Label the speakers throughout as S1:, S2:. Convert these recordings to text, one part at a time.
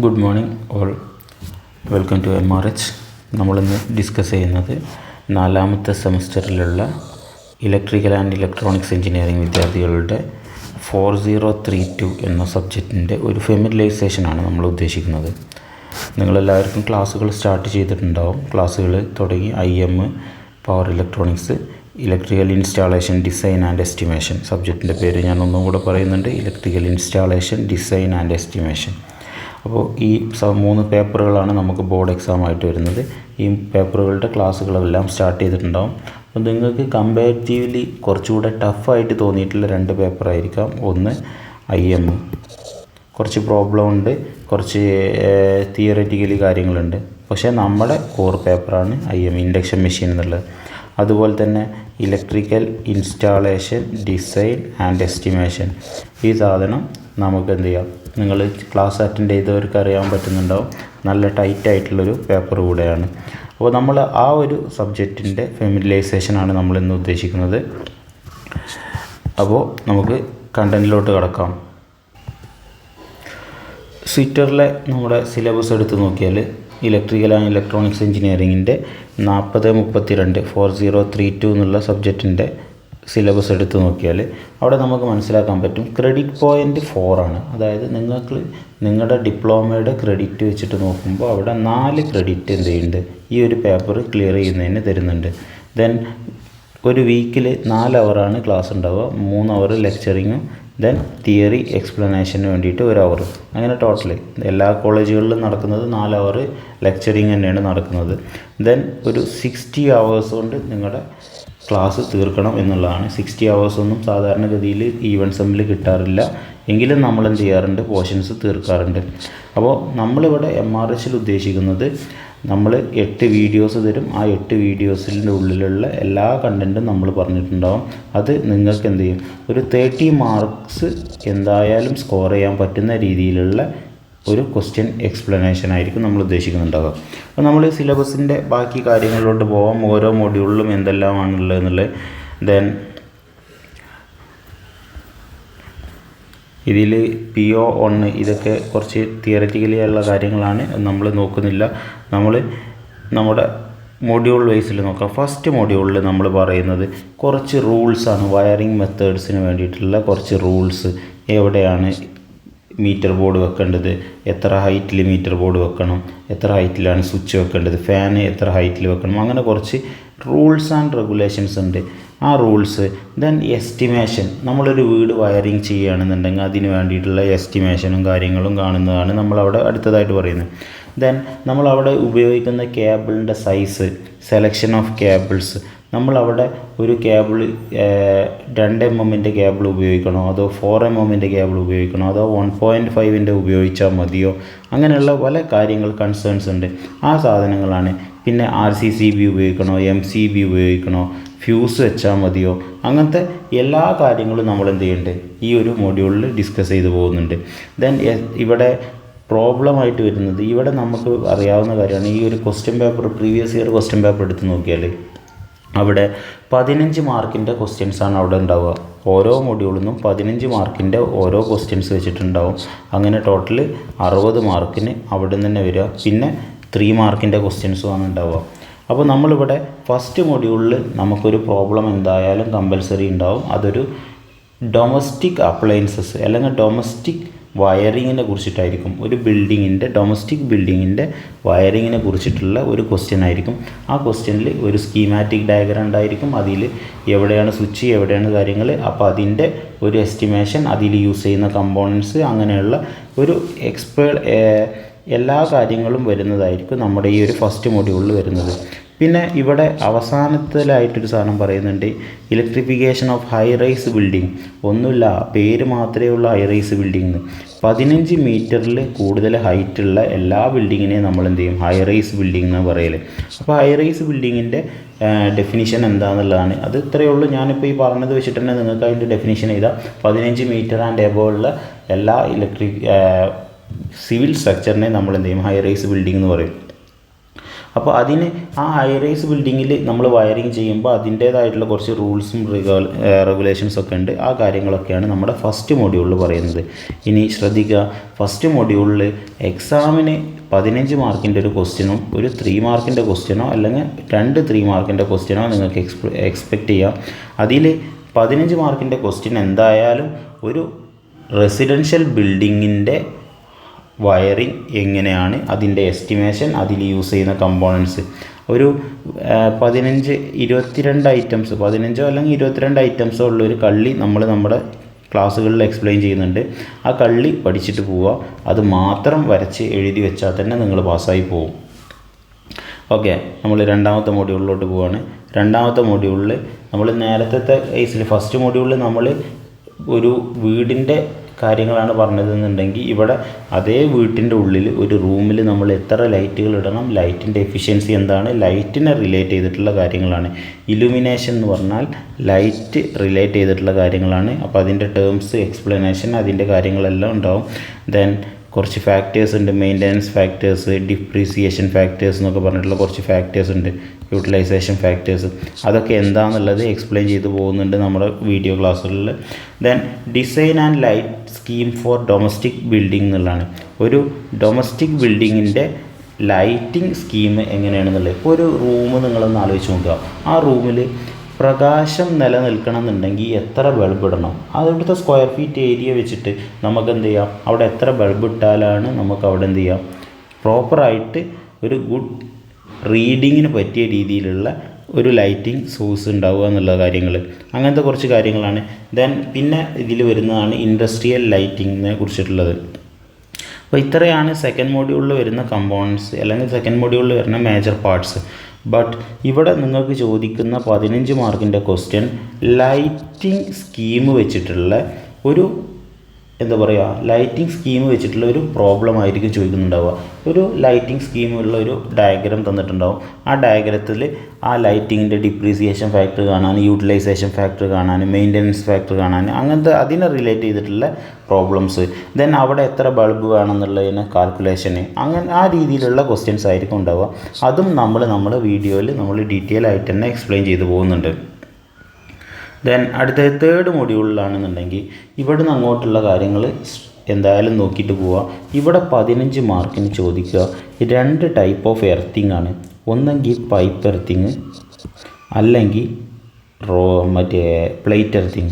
S1: Good morning all welcome to M R H നമ്മളിന്ന് discuss ചെയ്യുന്നത് നാലാമത്തെ സെമസ്റ്ററിലുള്ള ഇലക്ട്രിക്കൽ ആൻഡ് ഇലക്ട്രോണിക്സ് എഞ്ചിനീയറിംഗ് വിദ്യാർത്ഥികളുടെ ഫോർ സീറോ ത്രീ ടു എന്ന സബ്ജക്റ്റിന്റെ ഒരു ഫെമിലൈസേഷനാണ് നമ്മൾ ഉദ്ദേശിക്കുന്നത്. നിങ്ങളെല്ലാവർക്കും ക്ലാസ്സുകൾ സ്റ്റാർട്ട് ചെയ്തിട്ടുണ്ടാവും. ക്ലാസ്സുകൾ തുടങ്ങി I M power electronics electrical installation design and estimation സബ്ജക്റ്റിന്റെ പേര് ഞാൻ ഒന്നും കൂടെ പറയുന്നുണ്ട്. Electrical installation design and estimation അപ്പോൾ ഈ മൂന്ന് പേപ്പറുകളാണ് നമുക്ക് ബോർഡ് എക്സാം ആയിട്ട് വരുന്നത്. ഈ പേപ്പറുകളുടെ ക്ലാസ്സുകളെല്ലാം സ്റ്റാർട്ട് ചെയ്തിട്ടുണ്ടാവും. അപ്പോൾ നിങ്ങൾക്ക് കമ്പാരിറ്റീവ്ലി കുറച്ചുകൂടെ ടഫായിട്ട് തോന്നിയിട്ടുള്ള രണ്ട് പേപ്പറായിരിക്കാം. ഒന്ന് ഐ എം കുറച്ച് പ്രോബ്ലം ഉണ്ട്. കുറച്ച് തിയററ്റിക്കലി കാര്യങ്ങളുണ്ട്. പക്ഷേ നമ്മുടെ കോർ പേപ്പറാണ് ഐ എം ഇൻഡക്ഷൻ മെഷീൻ എന്നുള്ളത്. അതുപോലെ തന്നെ electrical installation design and estimation ഈ സാധനം നമുക്ക് എന്ത് ചെയ്യാം? നിങ്ങൾ ക്ലാസ് അറ്റൻഡ് ചെയ്തവർക്ക് അറിയാൻ പറ്റുന്നുണ്ടാവും. നല്ല ടൈറ്റ് ആയിട്ടുള്ളൊരു പേപ്പർ കൂടെയാണ്. അപ്പോൾ നമ്മൾ ആ ഒരു സബ്ജക്റ്റിന്റെ ഫെമിലൈസേഷനാണ് നമ്മൾ ഇന്ന് ഉദ്ദേശിക്കുന്നത്. അപ്പോൾ നമുക്ക് കണ്ടന്റിലോട്ട് കിടക്കാം. സ്വിറ്ററിലെ നമ്മുടെ സിലബസ് എടുത്ത് നോക്കിയാൽ ഇലക്ട്രിക്കൽ ആൻഡ് ഇലക്ട്രോണിക്സ് എഞ്ചിനീയറിങ്ങിന്റെ നാൽപ്പത് മുപ്പത്തി രണ്ട് ഫോർ സീറോ ത്രീ ടു എന്നുള്ള സബ്ജക്റ്റിന്റെ സിലബസ് എടുത്ത് നോക്കിയാൽ അവിടെ നമുക്ക് മനസ്സിലാക്കാൻ പറ്റും ക്രെഡിറ്റ് പോയിന്റ് ഫോറാണ് അതായത് നിങ്ങൾക്ക് നിങ്ങളുടെ ഡിപ്ലോമയുടെ ക്രെഡിറ്റ് വെച്ചിട്ട് നോക്കുമ്പോൾ അവിടെ നാല് ക്രെഡിറ്റ് എന്ത് ചെയ്യുന്നുണ്ട് ഈ ഒരു പേപ്പർ ക്ലിയർ ചെയ്യുന്നതിന് തരുന്നുണ്ട്. ദെൻ ഒരു വീക്കിൽ നാല് അവറാണ് ക്ലാസ് ഉണ്ടാവുക. മൂന്ന് അവർ ലെക്ചറിങ്ങും ദെൻ തിയറി എക്സ്പ്ലനേഷന് വേണ്ടിയിട്ട് ഒരു അവർ അങ്ങനെ ടോട്ടൽ എല്ലാ കോളേജുകളിലും നടക്കുന്നത് നാല് അവർ ലെക്ചറിങ് തന്നെയാണ് നടക്കുന്നത്. ദെൻ ഒരു സിക്സ്റ്റി അവേഴ്സ് കൊണ്ട് നിങ്ങളുടെ ക്ലാസ് തീർക്കണം എന്നുള്ളതാണ്. സിക്സ്റ്റി അവേഴ്സ് ഒന്നും സാധാരണഗതിയിൽ ഈവൻ സെമ്മിൽ കിട്ടാറില്ല. എങ്കിലും നമ്മൾ ചെയ്യാറുണ്ട്? പോർഷൻസ് തീർക്കാറുണ്ട്. അപ്പോൾ നമ്മളിവിടെ എം ആർ എച്ചിൽ ഉദ്ദേശിക്കുന്നത് നമ്മൾ എട്ട് വീഡിയോസ് തരും. ആ എട്ട് വീഡിയോസിന്റെ ഉള്ളിലുള്ള എല്ലാ കണ്ടന്റും നമ്മൾ പറഞ്ഞിട്ടുണ്ടാവും. അത് നിങ്ങൾക്ക് എന്ത് ചെയ്യും? ഒരു തേർട്ടി മാർക്സ് എന്തായാലും സ്കോർ ചെയ്യാൻ പറ്റുന്ന രീതിയിലുള്ള ഒരു ക്വസ്റ്റ്യൻ എക്സ്പ്ലനേഷൻ ആയിരിക്കും നമ്മൾ ഉദ്ദേശിക്കുന്നുണ്ടാവുക. അപ്പോൾ നമ്മൾ സിലബസിന്റെ ബാക്കി കാര്യങ്ങളിലോട്ട് പോകാം ഓരോ മൊഡ്യൂളിലും എന്തെല്ലാമാണുള്ളത് എന്നുള്ളത്. ദെൻ ഇതിൽ പി ഒ ഒന്ന് ഇതൊക്കെ കുറച്ച് തിയററ്റിക്കലി ഉള്ള കാര്യങ്ങളാണ് നമ്മൾ നോക്കുന്നില്ല. നമ്മൾ നമ്മുടെ മൊഡ്യൂൾ വൈസിൽ നോക്കാം. ഫസ്റ്റ് മൊഡ്യൂളിൽ നമ്മൾ പറയുന്നത് കുറച്ച് റൂൾസാണ് വയറിംഗ് മെത്തേഡ്സിന് വേണ്ടിയിട്ടുള്ള കുറച്ച് റൂൾസ് എവിടെയാണ് മീറ്റർ ബോർഡ് വെക്കേണ്ടത്? എത്ര ഹൈറ്റിൽ മീറ്റർ ബോർഡ് വെക്കണം? എത്ര ഹൈറ്റിലാണ് സ്വിച്ച് വെക്കേണ്ടത്? ഫാന് എത്ര ഹൈറ്റിൽ വെക്കണം? അങ്ങനെ കുറച്ച് റൂൾസ് ആൻഡ് റെഗുലേഷൻസ് ഉണ്ട്. ആ റൂൾസ് ദെൻ എസ്റ്റിമേഷൻ നമ്മളൊരു വീട് വയറിങ് ചെയ്യുകയാണെന്നുണ്ടെങ്കിൽ അതിന് വേണ്ടിയിട്ടുള്ള എസ്റ്റിമേഷനും കാര്യങ്ങളും കാണുന്നതാണ് നമ്മളവിടെ അടുത്തതായിട്ട് പറയുന്നത്. ദെൻ നമ്മളവിടെ ഉപയോഗിക്കുന്ന കേബിളിന്റെ സൈസ് സെലക്ഷൻ ഓഫ് കേബിൾസ് നമ്മളവിടെ ഒരു കേബിൾ രണ്ട് എം എമ്മിന്റെ കേബിൾ ഉപയോഗിക്കണോ? അതോ ഫോർ എം എമ്മിന്റെ കേബിൾ ഉപയോഗിക്കണോ? അതോ വൺ പോയിന്റ് ഫൈവിന്റെ ഉപയോഗിച്ചാൽ മതിയോ? അങ്ങനെയുള്ള പല കാര്യങ്ങൾ കൺസേൺസ് ഉണ്ട്. ആ സാധനങ്ങളാണ് പിന്നെ ആർ സി സി ബി ഉപയോഗിക്കണോ എം സി ബി ഉപയോഗിക്കണോ ഫ്യൂസ് വെച്ചാൽ മതിയോ അങ്ങനത്തെ എല്ലാ കാര്യങ്ങളും നമ്മൾ എന്ത് ചെയ്യുന്നുണ്ട് ഈ ഒരു മൊഡ്യൂളിൽ ഡിസ്കസ് ചെയ്തു പോകുന്നുണ്ട്. ദെൻ ഇവിടെ പ്രോബ്ലമായിട്ട് വരുന്നത് ഇവിടെ നമുക്ക് അറിയാവുന്ന കാര്യമാണ്. ഈ ഒരു question paper previous year question paper എടുത്ത് നോക്കിയാൽ അവിടെ പതിനഞ്ച് മാർക്കിന്റെ ക്വസ്റ്റ്യൻസാണ് അവിടെ ഉണ്ടാവുക. ഓരോ മൊഡ്യൂളിൽ നിന്നും പതിനഞ്ച് മാർക്കിന്റെ ഓരോ ക്വസ്റ്റ്യൻസ് വെച്ചിട്ടുണ്ടാവും. അങ്ങനെ ടോട്ടൽ അറുപത് മാർക്കിന് അവിടെ നിന്ന് തന്നെ വരിക. പിന്നെ ത്രീ മാർക്കിന്റെ ക്വസ്റ്റ്യൻസുമാണ് ഉണ്ടാവുക അപ്പോൾ നമ്മളിവിടെ ഫസ്റ്റ് മൊഡ്യൂളിൽ നമുക്കൊരു പ്രോബ്ലം എന്തായാലും കമ്പൽസറി ഉണ്ടാവും. അതൊരു ഡൊമസ്റ്റിക് അപ്ലയൻസസ് അല്ലെങ്കിൽ ഡൊമസ്റ്റിക് വയറിങ്ങിനെ കുറിച്ചിട്ടായിരിക്കും. ഒരു ബിൽഡിങ്ങിന്റെ ഡൊമസ്റ്റിക് ബിൽഡിങ്ങിന്റെ വയറിങ്ങിനെ കുറിച്ചിട്ടുള്ള ഒരു ക്വസ്റ്റ്യൻ ആയിരിക്കും. ആ ക്വസ്റ്റ്യനിൽ ഒരു സ്കീമാറ്റിക് ഡയഗ്രം ഉണ്ടായിരിക്കും. അതിൽ എവിടെയാണ് സ്വിച്ച് എവിടെയാണ് കാര്യങ്ങൾ അപ്പോൾ അതിന്റെ ഒരു എസ്റ്റിമേഷൻ അതിൽ യൂസ് ചെയ്യുന്ന കമ്പോണൻസ് അങ്ങനെയുള്ള ഒരു എക്സ്പേർ എല്ലാ കാര്യങ്ങളും വരുന്നതായിരിക്കും നമ്മുടെ ഈ ഒരു ഫസ്റ്റ് മൊഡ്യൂളിൽ വരുന്നത്. പിന്നെ ഇവിടെ അവസാനത്തിലായിട്ടൊരു സാധനം പറയുന്നുണ്ട് electrification of high rise building ഒന്നുമില്ല പേര് മാത്രമേ ഉള്ള ഹൈ റൈസ് ബിൽഡിംഗ് പതിനഞ്ച് മീറ്ററിൽ കൂടുതൽ ഹൈറ്റുള്ള എല്ലാ ബിൽഡിങ്ങിനെയും നമ്മൾ എന്ത് ചെയ്യും? ഹൈ റൈസ് ബിൽഡിംഗ് എന്ന് പറയൽ അപ്പോൾ ഹൈ റൈസ് ബിൽഡിങ്ങിന്റെ ഡെഫിനിഷൻ എന്താണെന്നുള്ളതാണ് അത് ഇത്രയേ ഉള്ളൂ. ഞാനിപ്പോൾ ഈ പറഞ്ഞത് വെച്ചിട്ട് തന്നെ നിങ്ങൾക്ക് അതിന്റെ ഡെഫിനിഷൻ ചെയ്താൽ പതിനഞ്ച് മീറ്റർ ആൻഡ് എബോ ഉള്ള എല്ലാ ഇലക്ട്രിക് സിവിൽ സ്ട്രക്ചറിനെ നമ്മൾ എന്ത് ചെയ്യും? ഹൈ റൈസ് ബിൽഡിംഗ് എന്ന് പറയും. അപ്പോൾ അതിന് ആ ഹൈ റൈസ് ബിൽഡിങ്ങിൽ നമ്മൾ വയറിങ് ചെയ്യുമ്പോൾ അതിന്റേതായിട്ടുള്ള കുറച്ച് റൂൾസും റെഗുലേഷൻസ് ഒക്കെ ഉണ്ട്. ആ കാര്യങ്ങളൊക്കെയാണ് നമ്മുടെ ഫസ്റ്റ് മൊഡ്യൂളിൽ പറയുന്നത്. ഇനി ശ്രദ്ധിക്കുക. ഫസ്റ്റ് മൊഡ്യൂളിൽ എക്സാമിന് പതിനഞ്ച് മാർക്കിന്റെ ഒരു ക്വസ്റ്റ്യനും ഒരു ത്രീ മാർക്കിന്റെ ക്വസ്റ്റ്യനോ അല്ലെങ്കിൽ രണ്ട് ത്രീ മാർക്കിന്റെ ക്വസ്റ്റ്യനോ നിങ്ങൾക്ക് എക്സ്പെ എക്സ്പെക്റ്റ് ചെയ്യാം. അതിൽ പതിനഞ്ച് മാർക്കിന്റെ ക്വസ്റ്റ്യൻ എന്തായാലും ഒരു റെസിഡൻഷ്യൽ ബിൽഡിങ്ങിന്റെ വയറിംഗ് എങ്ങനെയാണ് അതിന്റെ എസ്റ്റിമേഷൻ അതിൽ യൂസ് ചെയ്യുന്ന കമ്പോണൻസ്. ഒരു പതിനഞ്ച് ഇരുപത്തിരണ്ട് ഐറ്റംസ് പതിനഞ്ചോ അല്ലെങ്കിൽ ഇരുപത്തിരണ്ട് ഐറ്റംസോ ഉള്ള ഒരു കള്ളി നമ്മൾ നമ്മുടെ ക്ലാസ്സുകളിൽ എക്സ്പ്ലെയിൻ ചെയ്യുന്നുണ്ട്. ആ കള്ളി പഠിച്ചിട്ട് പോവുക. അത് മാത്രം വരച്ച് എഴുതി വെച്ചാൽ തന്നെ നിങ്ങൾ പാസ്സായി പോവും. ഓക്കെ നമ്മൾ രണ്ടാമത്തെ മൊഡ്യൂളിലോട്ട് പോവാണ്. രണ്ടാമത്തെ മൊഡ്യൂളിൽ നമ്മൾ നേരത്തെ കേസിൽ ഫസ്റ്റ് മൊഡ്യൂളിൽ നമ്മൾ ഒരു വീടിന്റെ കാര്യങ്ങളാണ് പറഞ്ഞതെന്നുണ്ടെങ്കിൽ ഇവിടെ അതേ വീട്ടിന്റെ ഉള്ളിൽ ഒരു റൂമിൽ നമ്മൾ എത്ര ലൈറ്റുകൾ ഇടണം ലൈറ്റിന്റെ എഫിഷ്യൻസി എന്താണ് ലൈറ്റിനെ റിലേറ്റ് ചെയ്തിട്ടുള്ള കാര്യങ്ങളാണ്. ഇലുമിനേഷൻ എന്ന് പറഞ്ഞാൽ ലൈറ്റ് റിലേറ്റ് ചെയ്തിട്ടുള്ള കാര്യങ്ങളാണ്. അപ്പോൾ അതിന്റെ ടേംസ് എക്സ്പ്ലനേഷൻ അതിന്റെ കാര്യങ്ങളെല്ലാം ഉണ്ടാവും. ദെൻ കുറച്ച് ഫാക്ടേഴ്സ് ഉണ്ട്. മെയിന്റനൻസ് ഫാക്ടേഴ്സ് ഡിപ്രീസിയേഷൻ ഫാക്ടേഴ്സ് എന്നൊക്കെ പറഞ്ഞിട്ടുള്ള കുറച്ച് ഫാക്ടേഴ്സ് ഉണ്ട്. യൂട്ടിലൈസേഷൻ ഫാക്ടേഴ്സ് അതൊക്കെ എന്താണെന്നുള്ളത് എക്സ്പ്ലെയിൻ ചെയ്തു പോകുന്നുണ്ട് നമ്മുടെ വീഡിയോ ക്ലാസ്സുകളിൽ then design and light scheme for domestic building എന്നുള്ളതാണ്. ഒരു ഡൊമസ്റ്റിക് ബിൽഡിങ്ങിന്റെ ലൈറ്റിംഗ് സ്കീം എങ്ങനെയാണെന്നുള്ളത്. ഇപ്പോൾ ഒരു റൂം നിങ്ങളൊന്ന് ആലോചിച്ച് നോക്കുക. ആ റൂമിൽ പ്രകാശം നിലനിൽക്കണം എന്നുണ്ടെങ്കിൽ എത്ര ബൾബ് ഇടണം? അവിടുത്തെ സ്ക്വയർ ഫീറ്റ് ഏരിയ വെച്ചിട്ട് നമുക്ക് എന്ത് ചെയ്യാം? അവിടെ എത്ര ബൾബ് ഇട്ടാലാണ് നമുക്ക് അവിടെ എന്ത് ചെയ്യാം? പ്രോപ്പറായിട്ട് ഒരു ഗുഡ് റീഡിങ്ങിന് പറ്റിയ രീതിയിലുള്ള ഒരു ലൈറ്റിംഗ് സോഴ്സ് ഉണ്ടാവുക എന്നുള്ള കാര്യങ്ങൾ. അങ്ങനത്തെ കുറച്ച് കാര്യങ്ങളാണ്. ദെൻ പിന്നെ ഇതിൽ വരുന്നതാണ് ഇൻഡസ്ട്രിയൽ ലൈറ്റിങ്ങിനെ കുറിച്ചിട്ടുള്ളത്. അപ്പോൾ ഇത്രയാണ് സെക്കൻഡ് മോഡ്യൂളിൽ വരുന്ന കമ്പോണൻസ് അല്ലെങ്കിൽ സെക്കൻഡ് മോഡ്യൂളിൽ വരുന്ന മേജർ പാർട്സ് ബട്ട് ഇവിടെ നിങ്ങൾക്ക് ചോദിക്കുന്ന പതിനഞ്ച് മാർക്കിന്റെ ക്വസ്റ്റ്യൻ ലൈറ്റിംഗ് സ്കീം വെച്ചിട്ടുള്ള ഒരു എന്താ പറയുക ലൈറ്റിംഗ് സ്കീം വെച്ചിട്ടുള്ള ഒരു പ്രോബ്ലം ആയിരിക്കും ചോദിക്കുന്നുണ്ടാവുക. ഒരു ലൈറ്റിംഗ് സ്കീമുള്ള ഒരു ഡയഗ്രാം തന്നിട്ടുണ്ടാവും. ആ ഡയഗ്രത്തിൽ ആ ലൈറ്റിങ്ങിന്റെ ഡിപ്രീസിയേഷൻ ഫാക്ടർ കാണാൻ യൂട്ടിലൈസേഷൻ ഫാക്ടർ കാണാൻ മെയിന്റനൻസ് ഫാക്ടർ കാണാൻ അങ്ങനത്തെ അതിനെ റിലേറ്റ് ചെയ്തിട്ടുള്ള പ്രോബ്ലംസ് ദെൻ അവിടെ എത്ര ബൾബ് വേണമെന്നുള്ളതിന് കാൽക്കുലേഷന് അങ്ങനെ ആ രീതിയിലുള്ള ക്വസ്റ്റ്യൻസ് ആയിരിക്കും ഉണ്ടാവുക. അതും നമ്മൾ നമ്മുടെ വീഡിയോയിൽ നമ്മൾ ഡീറ്റെയിൽ ആയിട്ട് തന്നെ എക്സ്പ്ലെയിൻ ചെയ്തു പോകുന്നുണ്ട്. ദെൻ അടുത്ത തേർഡ് മൊഡ്യൂളിലാണെന്നുണ്ടെങ്കിൽ ഇവിടെ നിന്ന് അങ്ങോട്ടുള്ള കാര്യങ്ങൾ എന്തായാലും നോക്കിയിട്ട് പോവുക. ഇവിടെ പതിനഞ്ച് മാർക്കിന് ചോദിക്കുക. രണ്ട് ടൈപ്പ് ഓഫ് എർത്തിങ് ആണ്. ഒന്നെങ്കിൽ പൈപ്പ് എർത്തിങ് അല്ലെങ്കിൽ റോ മറ്റേ പ്ലേറ്റ് എർത്തിങ്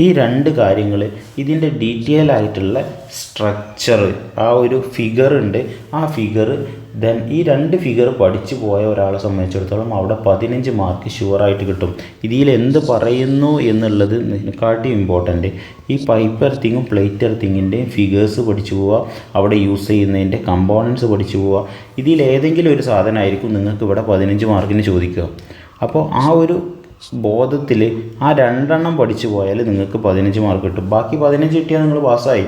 S1: ഈ രണ്ട് കാര്യങ്ങൾ ഇതിന്റെ ഡീറ്റെയിൽ ആയിട്ടുള്ള സ്ട്രക്ചർ ആ ഒരു ഫിഗർ ഉണ്ട്. ആ ഫിഗർ ദെൻ ഈ രണ്ട് ഫിഗർ പഠിച്ചു പോയ ഒരാളെ സംബന്ധിച്ചിടത്തോളം അവിടെ പതിനഞ്ച് മാർക്ക് ഷുവറായിട്ട് കിട്ടും. ഇതിൽ എന്ത് പറയുന്നു എന്നുള്ളത് കാട്ടി ഇമ്പോർട്ടന്റ് ഈ പൈപ്പ് എർത്തിങ്ങും പ്ലേറ്റ് എർത്തിങ്ങിന്റെയും ഫിഗേഴ്സ് പഠിച്ചു പോവുക. അവിടെ യൂസ് ചെയ്യുന്നതിന്റെ കമ്പോണൻസ് പഠിച്ചു പോവുക. ഇതിൽ ഏതെങ്കിലും ഒരു സാധനമായിരിക്കും നിങ്ങൾക്ക് ഇവിടെ പതിനഞ്ച് മാർക്കിന് ചോദിക്കുക. അപ്പോൾ ആ ഒരു ബോധത്തിൽ ആ രണ്ടെണ്ണം പഠിച്ചു പോയാൽ നിങ്ങൾക്ക് പതിനഞ്ച് മാർക്ക് കിട്ടും. ബാക്കി പതിനഞ്ച് കിട്ടിയാൽ നിങ്ങൾ പാസ്സായി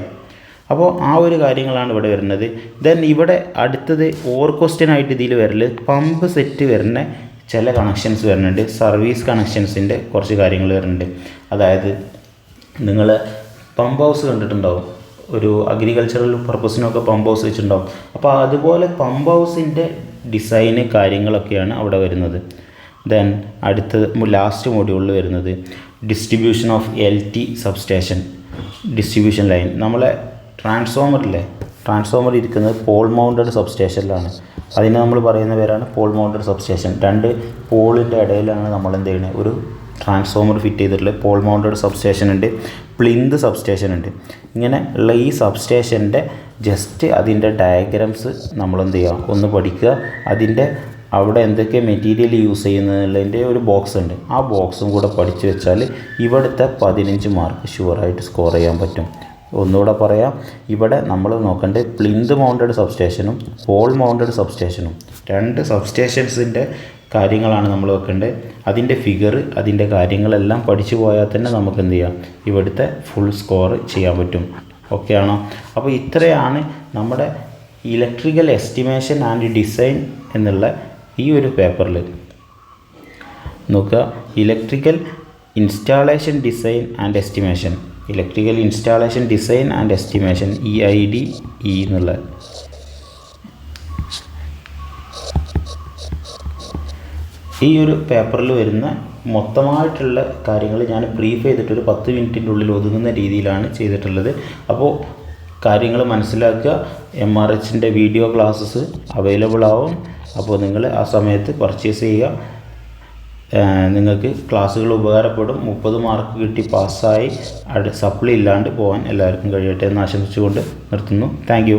S1: അപ്പോൾ ആ ഒരു കാര്യങ്ങളാണ് ഇവിടെ വരുന്നത്. ദെൻ ഇവിടെ അടുത്തത് ഓർ ക്വസ്റ്റ്യൻ ആയിട്ട് ഇതിൽ വരൽ പമ്പ് സെറ്റ് വരുന്ന ചില കണക്ഷൻസ് വരുന്നുണ്ട്. സർവീസ് കണക്ഷൻസിന്റെ കുറച്ച് കാര്യങ്ങൾ വരുന്നുണ്ട്. അതായത് നിങ്ങൾ പമ്പ് ഹൗസ് കണ്ടിട്ടുണ്ടാവും. ഒരു അഗ്രികൾച്ചറൽ പർപ്പസിനൊക്കെ പമ്പ് ഹൗസ് വെച്ചിട്ടുണ്ടാവും. അപ്പോൾ അതുപോലെ പമ്പ് ഹൗസിന്റെ ഡിസൈന് കാര്യങ്ങളൊക്കെയാണ് അവിടെ വരുന്നത്. ദെൻ അടുത്ത ലാസ്റ്റ് മൊഡ്യൂളിൽ വരുന്നത് distribution of L T substation distribution line നമ്മളെ ട്രാൻസ്ഫോമറില്ലേ ട്രാൻസ്ഫോമർ ഇരിക്കുന്നത് പോൾ മൗണ്ടഡ് സബ്സ്റ്റേഷനിലാണ് അതിന് നമ്മൾ പറയുന്ന പേരാണ് പോൾ മൗണ്ടഡ് സബ്സ്റ്റേഷൻ രണ്ട് പോളിന്റെ ഇടയിലാണ് നമ്മൾ എന്ത് ചെയ്യുന്നത്? ഒരു ട്രാൻസ്ഫോമർ ഫിറ്റ് ചെയ്തിട്ടുള്ള പോൾ മൗണ്ടഡ് സബ്സ്റ്റേഷൻ ഉണ്ട്. പ്ലിന്ത് സബ്സ്റ്റേഷൻ ഉണ്ട്. ഇങ്ങനെ ഉള്ള ഈ സബ്സ്റ്റേഷന്റെ ജസ്റ്റ് അതിന്റെ ഡയഗ്രാംസ് നമ്മളെന്ത് ചെയ്യുക? ഒന്ന് പഠിക്കുക. അതിന്റെ അവിടെ എന്തൊക്കെ മെറ്റീരിയൽ യൂസ് ചെയ്യുന്നതിന്റെ ഒരു ബോക്സ് ഉണ്ട്. ആ ബോക്സും കൂടെ പഠിച്ചു വെച്ചാൽ ഇവിടുത്തെ പതിനഞ്ച് മാർക്ക് ഷുവറായിട്ട് സ്കോർ ചെയ്യാൻ പറ്റും. ഒന്നുകൂടെ പറയാം. ഇവിടെ നമ്മൾ നോക്കേണ്ടത് പ്ലിന്ത് മൗണ്ടഡ് സബ്സ്റ്റേഷനും പോൾ മൗണ്ടഡ് സബ്സ്റ്റേഷനും രണ്ട് സബ്സ്റ്റേഷൻസിന്റെ കാര്യങ്ങളാണ് നമ്മൾ വെക്കേണ്ടത് അതിന്റെ ഫിഗർ അതിന്റെ കാര്യങ്ങളെല്ലാം പഠിച്ചു പോയാൽ തന്നെ നമുക്ക് എന്ത് ചെയ്യാം? ഇവിടുത്തെ ഫുൾ സ്കോർ ചെയ്യാൻ പറ്റും. ഓക്കെ ആണോ? അപ്പോൾ ഇത്രയാണ് നമ്മുടെ ഇലക്ട്രിക്കൽ എസ്റ്റിമേഷൻ ആൻഡ് ഡിസൈൻ എന്നുള്ള ഈ ഒരു പേപ്പറിൽ നോക്കുക. Electrical installation design and estimation electrical installation design and estimation E I D E എന്നുള്ള. ഈ ഒരു പേപ്പറിൽ വരുന്ന മൊത്തമായിട്ടുള്ള കാര്യങ്ങൾ ഞാൻ ബ്രീഫ് ചെയ്തിട്ട് ഒരു പത്ത് മിനിറ്റിന്റെ ഉള്ളിൽ ഒതുങ്ങുന്ന രീതിയിലാണ് ചെയ്തിട്ടുള്ളത്. അപ്പോൾ കാര്യങ്ങൾ മനസ്സിലാക്കുക. എം ആർ എച്ചിന്റെ വീഡിയോ ക്ലാസ്സസ് അവൈലബിൾ ആവും. അപ്പോൾ നിങ്ങൾ ആ സമയത്ത് പർച്ചേസ് ചെയ്യുക. നിങ്ങൾക്ക് ക്ലാസ്സുകൾ ഉപകാരപ്പെടും. മുപ്പത് മാർക്ക് കിട്ടി പാസ്സായി സപ്ലി ഇല്ലാണ്ട് പോകാൻ എല്ലാവർക്കും കഴിയട്ടെ എന്ന് ആശംസിച്ചുകൊണ്ട് നിർത്തുന്നു. താങ്ക്